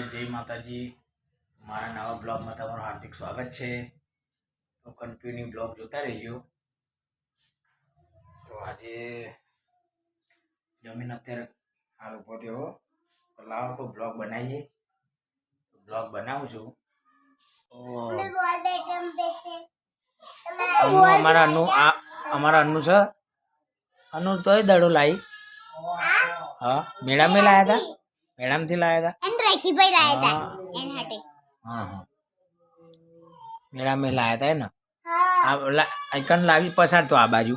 જય માતાજી. મારા નવા બ્લોગમાં તમારું હાર્દિક સ્વાગત છે. તો કન્ટિન્યુ બ્લોગ જોતા રહેજો. તો આજે જમીન અત્યારે હાલ ઊભો થયો લાવો તો બ્લોગ બનાવીએ. બ્લોગ બનાવું છું. અમારા અનુ આ અમારા અનુ છે. અનુ તોય દડો લાવી હા? મેળામાં લાયા હતા મેળામાંથી લાયા હતા એન રાખી ભાઈ લાયા હતા. એન હાટે. હા હા. મેળામાં લાયા હતા ને? હા. આ આઈકન લાવી પસાર તો આ બાજુ.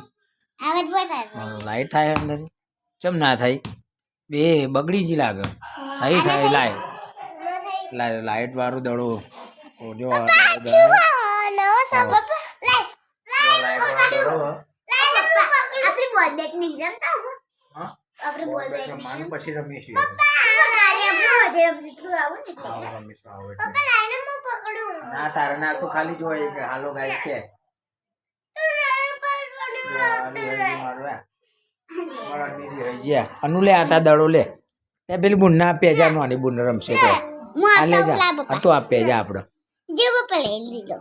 આવત પસાર લાઈટ થાય અંદર કેમ ના થાય? બે બગડી જી લાગે. થઈ થાય લાય. લાઈટ વાળું દડો. ઓજો જો આપણી બોલ બેટ નહીં રમતા આપણી બોલ બેટ પછી રમીશું. આવું ને હા, રમીશું આવો પપ્પા લાઈને હું પકડું. ના તારે ના તો ખાલી જોઈએ કે હાલો ગાય છે જો. અનુ લે આ તાર દડો લે તે પેલી બુન ના પેજા નો આની બુન રમશે તો હું. આ લે જા આ તો આપડો જે પપ્પા લઈ લીધો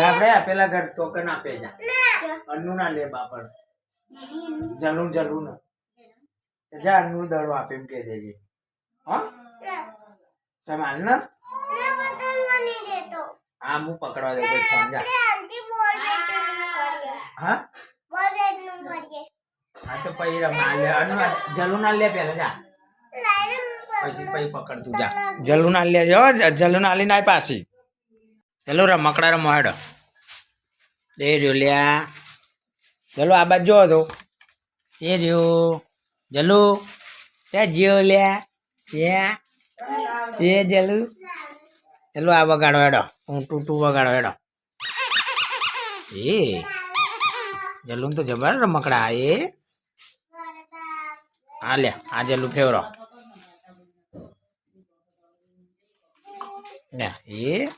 આપણે આપેલા ઘર તો કે ના પેજા અનુ ના લે બાપડ જલું જલું જા અનુ દડો આપે એમ કે દેજે હા? તમે હાલ ના? હા હું પકડવા દે કોઈ ફોન હા? હા તો પછી રમા લે. અનુ ના લે પેલા, જા. પછી પછી પકડ જા. જલ્લુ ના લે જો જલ્લુ ના લઈને પાછી. ચલો રમકડા રમો હેડો. એ રહ્યો લ્યા ચલો, આ બાજુ જો તો. એ રહ્યો. જલ્લુ. ત્યાં જ્યો લ્યા એ જલ્લુ ચલો આ વગાડો હેડો. હું ટુ ટુ વગાડો હેડો. એ જલ્લું તો જબર રમકડા, એ? હા લે, આ જલ્લું ફેવરો. ને એ?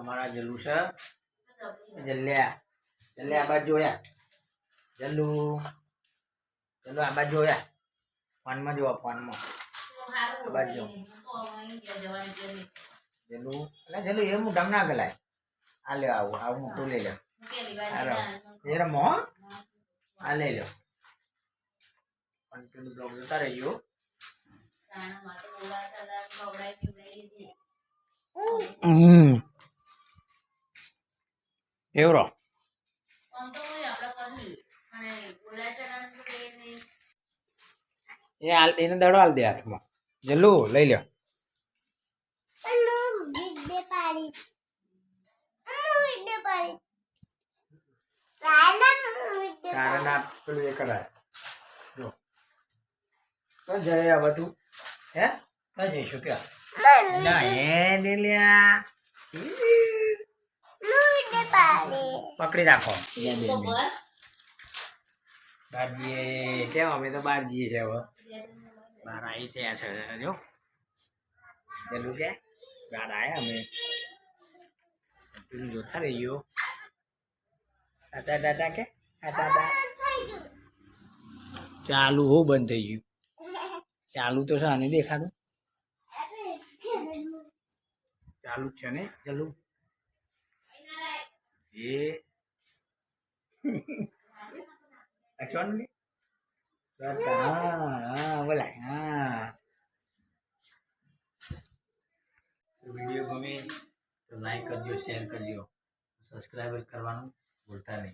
તમારા જલ્લુ છે? જલ્યા જલ્યા આ બાજુ જોયા જલ્લુ. જલ્લુ આ બાજુ જોયા ફોનમાં જોવા ફોનમાં. આ બાજુ. જો જલ્લુ. એટલે જલ્લુ એ મોઢામ ના ગલાય. આ લે આવું આવું મોટું લઈ લે એ રમો આ લઈ લો કન્ટિન્યુ બ્લોગ જોતા રહીયો હમ. એવરો એ એને દડો હાલ દે હાથમાં. જલ્લુ, લઈ લ્યો. જય બધું. હે? જઈશું, ક્યાં? ના, હું પાડી પકડી રાખો. બાર જઈએ કેમ અમે તો બાર જઈએ છે હવે. બહાર આવી છે આ જો પેલું કે? બાર આવ્યા અમે. જોતા રહીયો ગયો દાદા કે? આટા દા ચાલુ હો, બંધ થઈ ગયું. ચાલુ તો છે, આને દેખાતું. ચાલુ છે ને? ચાલુ. એ અશ્વન હા હા બોલાય હા વીડિયો ગમે તો લાઈક કરજો શેર કરજો સબસ્ક્રાઈબ કરવાનું ભૂલતા નહીં